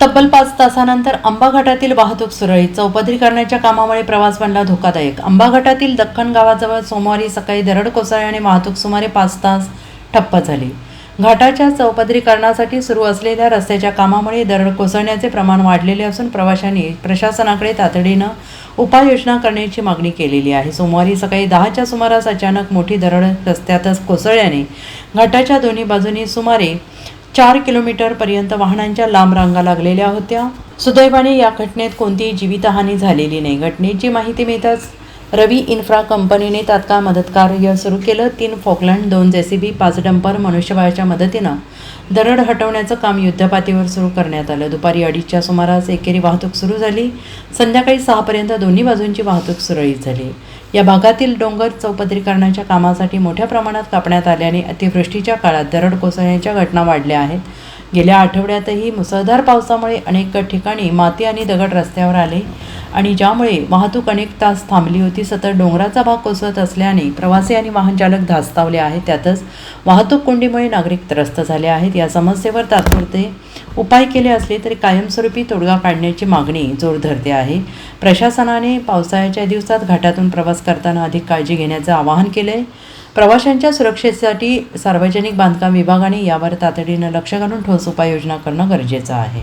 तब्बल पाच तासानंतर आंबा घाटातील वाहतूक सुरळीत. चौपदरी करण्याच्या कामामुळे प्रवास बनला धोकादायक. आंबा घाटातील दख्खन गावाजवळ सोमवारी सकाळी दरड कोसळल्याने वाहतूक सुमारे पाच तास ठप्प झाली. घाटाच्या चौपदरीकरणासाठी सुरू असलेल्या रस्त्याच्या कामामुळे दरड कोसळण्याचे प्रमाण वाढलेले असून प्रवाशांनी प्रशासनाकडे तातडीनं उपाययोजना करण्याची मागणी केलेली आहे. सोमवारी सकाळी दहाच्या सुमारास अचानक मोठी दरड रस्त्यातच कोसळल्याने घाटाच्या दोन्ही बाजूनी सुमारे चार किलोमीटरपर्यंत वाहनांच्या लांब रांगा लागलेल्या होत्या. सुदैवाने या घटनेत कोणतीही जीवितहानी झालेली नाही. घटनेची माहिती मिळताच रवी इन्फ्रा कंपनीने तात्काळ मदतकार्य सुरू केलं. तीन फॉकलँड दोन जेसीबी पाच डंपर मनुष्यबळाच्या मदतीनं दरड हटवण्याचं काम युद्धपातळीवर सुरू करण्यात आलं. दुपारी अडीचच्या सुमारास एकेरी वाहतूक सुरू झाली. संध्याकाळी सहापर्यंत दोन्ही बाजूंची वाहतूक सुरळीत झाली. या भागातील डोंगर चौपदरीकरणाच्या कामासाठी मोठ्या प्रमाणात कापण्यात आल्याने अतिवृष्टीच्या काळात दरड कोसळण्याच्या घटना वाढल्या आहेत. गेल्या आठवड्यातही मुसळधार पावसामुळे अनेक ठिकाणी माती आणि दगड रस्त्यावर आले. आणि ज्यामुळे वाहतूक अनेक तास थांबली होती सतत डोंगराचा भाग कोसळत असल्याने प्रवासी आणि वाहनचालक धास्तावले आहेत. त्यातच वाहतूक कोंडीमुळे नागरिक त्रस्त झाले आहेत. या समस्येवर तात्पुरते उपाय केले असले तरी कायमस्वरूपी तोडगा काढण्याची मागणी जोर धरते आहे. प्रशासनाने पावसाळ्याच्या दिवसात घाटातून प्रवास करताना अधिक काळजी घेण्याचं आवाहन केलं आहे प्रवाशांच्या सुरक्षेसाठी सार्वजनिक बांधकाम विभागाने यावर तातडीनं लक्ष घालून ठोस उपाययोजना करणं गरजेचं आहे.